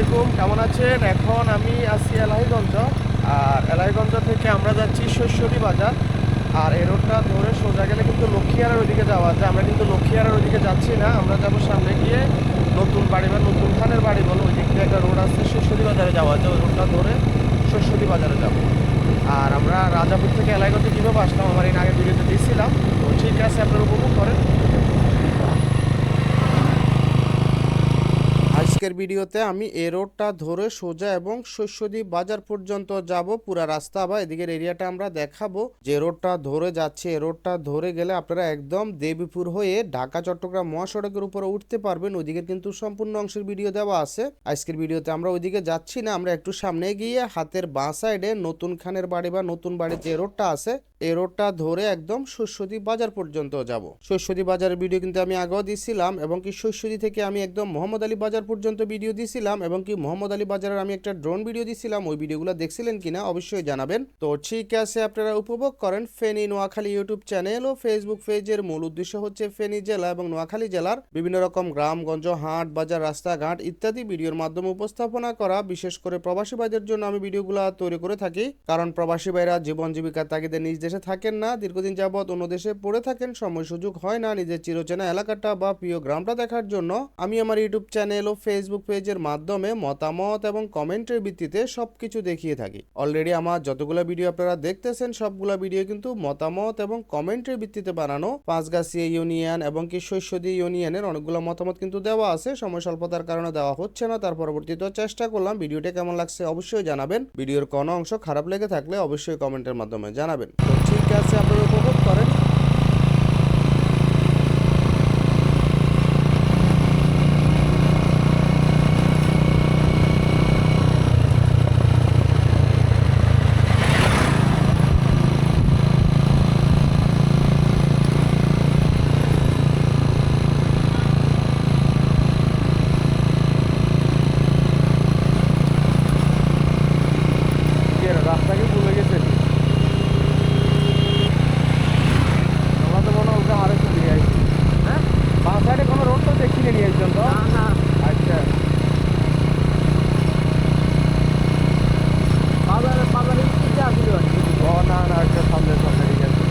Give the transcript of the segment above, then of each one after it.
আলাইকুম, কেমন আছেন? এখন আমি আছি এলাহিগঞ্জ আর এলাহিগঞ্জ থেকে আমরা যাচ্ছি শৈশবী বাজার, আর এই রোডটা ধরে সোজা গেলে কিন্তু লক্ষ্মীয়ারের ওদিকে যাওয়া যায়। আমরা কিন্তু লক্ষ্মীয়ারের ওদিকে যাচ্ছি না, আমরা যাব সামনে গিয়ে নতুন বাড়ি বা নতুন খানের বাড়ি বলো, ওই দিক দিয়ে একটা রোড আছে শৈশবী বাজারে যাওয়া যায়, ওই রোডটা ধরে শৈশবী বাজারে যাব। আর আমরা রাজাপুর থেকে এলাহিগঞ্জে কীভাবে আসলাম, আমার এর আগে ভিডিওতে দিয়েছিলাম, তো ঠিক আছে, আপনারা উপভোগ করেন। আজকের ভিডিওতে আমি এ রোডটা ধরে সোজা এবং শস্যদ্বীপ বাজার পর্যন্ত যাব, পুরা রাস্তা বা এদিকের এরিয়াটা আমরা দেখাবো। যে রোডটা ধরে যাচ্ছে এ রোডটা ধরে গেলে আপনারা একদম দেবীপুর হয়ে ঢাকা, চট্টগ্রাম, মহাসড়কের উপরে উঠতে পারবেন। ওইদিকে কিন্তু সম্পূর্ণ অংশের ভিডিও দেওয়া আছে। আজকের ভিডিওতে আমরা ওইদিকে যাচ্ছি না, আমরা একটু সামনে গিয়ে হাতের বাঁ সাইডে নতুন খানের বাড়ি বা নতুন বাড়ির যে রোডটা আছে এই রোডটা ধরে একদম শস্যদ্বীপ বাজার পর্যন্ত যাব। শস্যদ্বীপ বাজারের ভিডিও কিন্তু আমি আগেও দিছিলাম এবং কি শস্যদ্বীপ থেকে আমি একদম মোহাম্মদ আলী বাজার পর্যন্ত ভিডিও দিছিলাম এবং কি মোহাম্মদ আলী বাজারের আমি একটা ড্রোন ভিডিও দিছিলাম, ওই ভিডিওগুলো দেখছিলেন কিনা অবশ্যই জানাবেন। তো ঠিক আছে, আপনারা উপভোগ করেন ফেনী নোয়াখালী ইউটিউব চ্যানেল ও ফেসবুক পেজের মূল উদ্দেশ্য হচ্ছে ফেনী জেলা এবং নোয়াখালী জেলার বিভিন্ন রকম গ্রামগঞ্জ, হাট, বাজার, রাস্তাঘাট ইত্যাদি ভিডিওর মাধ্যমে উপস্থাপনা করা, বিশেষ করে প্রবাসী ভাইদের জন্য আমি ভিডিওগুলো তৈরি করে থাকি। কারণ প্রবাসী ভাইরা জীবন জীবিকার তাগিদে নিজ দেশে থাকেন না, দীর্ঘদিন যাবৎ অন্য দেশে পড়ে থাকেন, সময় সুযোগ হয় না নিজের চিরচেনা এলাকাটা বা প্রিয় গ্রামটা দেখার জন্য। আমি আমার ইউটিউব চ্যানেল ও ফেসবুক পেজের মাধ্যমে মতামত এবং কমেন্টের ভিত্তিতে সবকিছু দেখিয়ে থাকি। অলরেডি আমার যতগুলো ভিডিও আপনারা দেখতেছেন, সবগুলো ভিডিও কিন্তু মতামত এবং কমেন্টের ভিত্তিতে বানানো। পাঁচগাছিয়া ইউনিয়ন এবং কি শৈশদী ইউনিয়নের অনেকগুলো মতামত কিন্তু দেওয়া আছে। সময় স্বল্পতার কারণে দেওয়া হচ্ছে না, তার পরবর্তীতে চেষ্টা করলাম। ভিডিওটা কেমন লাগছে অবশ্যই জানাবেন। ভিডিওর কোনো অংশ খারাপ লেগে থাকলে অবশ্যই কমেন্টের মাধ্যমে জানাবেন। আপনারা উপভোগ করেন কি রে, রাস্তা কি ভুলে গেছেন আমরা তো মনে হয় ওকে আরেকটু নিয়ে আসছি হ্যাঁ বাঁ সাইডে কোনো রোড তো দেখিনি নিয়ে আসছেন তো আচ্ছা ও না না একটা সামনে সামনে ঠিক আছে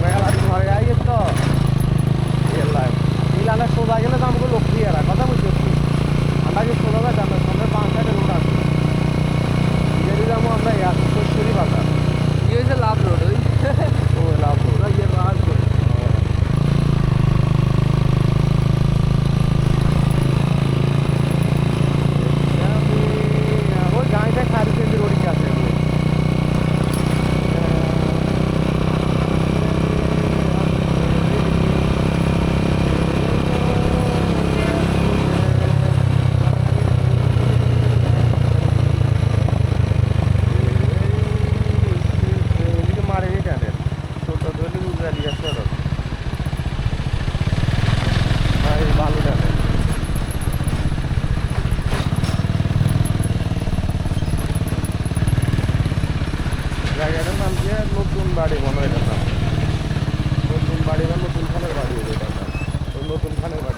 মেঘালা ঘরে আই গেছে তো এলাই ইলালে সোজা গেলে তো আমাকে লক্ষ্মী এরা কথা বুঝতে আমরা কি সোজা যাই আমরা সামনে বাঁ সাইডে রোড আছে যদি যাব আমরা শৈশবী বাজার লাভ রোড ওই ও লাভ রোড ওই গাড়িটা খারি কেন্দ্র ওদিকে আছে এদিকে মারে কেন ছোট ধরলে বুঝে আসছে ভাই ভালো জানে জায়গাটার নাম কি নতুন বাড়ি মনে হয় এটার নাম নতুন বাড়ি বা নতুন খানের বাড়ি হবে এটার নাম ওই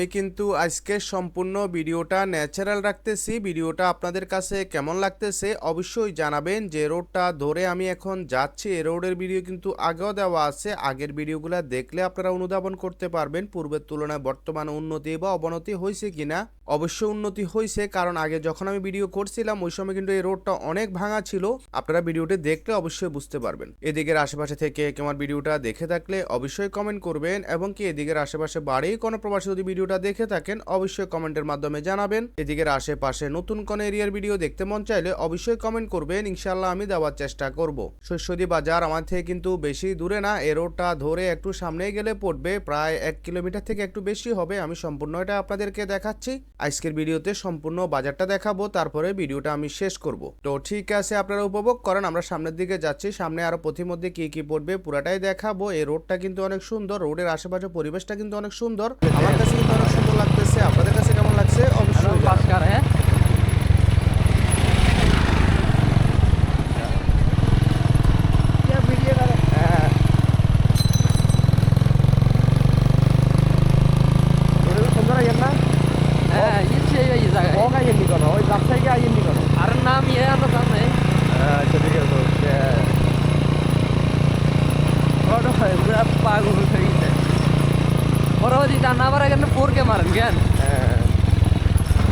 আমি কিন্তু আজকে সম্পূর্ণ ভিডিওটা ন্যাচারাল রাখতেছি। ভিডিওটা আপনাদের কাছে কেমন লাগতেছে অবশ্যই জানাবেন। যে রোডটা ধরে আমি এখন যাচ্ছি, এ রোডের ভিডিও কিন্তু আগেও দেওয়া আছে। আগের ভিডিওগুলো দেখলে আপনারা অনুধাবন করতে পারবেন। পূর্বের তুলনায় বর্তমান উন্নতি বা অবনতি হয়েছে কিনা। অবশ্যই উন্নতি হয়েছে কারণ আগে যখন আমি ভিডিও করছিলাম, ওই সময় কিন্তু এই রোডটা অনেক ভাঙা ছিল। আপনারা ভিডিওটি দেখলে অবশ্যই বুঝতে পারবেন। এদিকের আশেপাশে থেকে আমার ভিডিওটা দেখে থাকলে অবশ্যই কমেন্ট করবেন এবং কি এদিকের আশেপাশে বাড়ি কোনো প্রবাসী যদি ভিডিওটা দেখে থাকেন, অবশ্যই কমেন্টের মাধ্যমে জানাবেন। এদিকের আশেপাশে নতুন কোন এরিয়ার ভিডিও দেখতে মন চাইলে অবশ্যই কমেন্ট করবেন ইনশাল্লাহ আমি দেওয়ার চেষ্টা করব। শস্যদি বাজার আমার থেকে কিন্তু বেশি দূরে না, এই রোডটা ধরে একটু সামনে গেলে পড়বে, প্রায় এক কিলোমিটার থেকে একটু বেশি হবে, আমি সম্পূর্ণ এটা আপনাদেরকে দেখাচ্ছি। আজকের ভিডিওতে সম্পূর্ণ বাজারটা দেখাবো তারপরে ভিডিওটা আমি শেষ করব। তো ঠিক আছে আপনারা উপভোগ করেন আমরা সামনের দিকে যাচ্ছি সামনে আরও প্রতিমধ্যে কি কি পড়বে পুরাটাই দেখাবো। এই রোডটা কিন্তু অনেক সুন্দর রোডের আশেপাশে পরিবেশটা কিন্তু অনেক সুন্দর। আমার কাছে কিন্তু অনেক সুন্দর লাগতেছে আপনাদের কাছে কেমন লাগছে? অবশ্যই ফোরকে মারেন জ্ঞান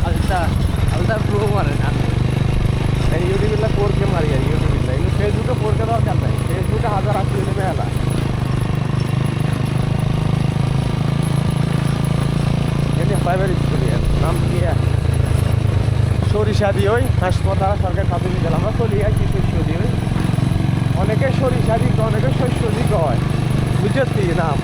আলটা হ্যাঁ। আলতা প্রো মারেন আপনি ইউটিউবিল্লা ফোরকে মারি আর ইউটিউবিল্লা কিন্তু ফেসবুকে ফোরকে দরকার নাই। ফেসবুকে হাজার আশি নেবে হেলা। ফাইবার স্কুলের নাম কি সরিষা দিয়ে ওই হাসপাতাল সরকার খাতুন গেলাম। আমরা চলি আর কি শস্য দিয়ে অনেকে সরিষা তো অনেকে শস্য দিক হয় কি নাম?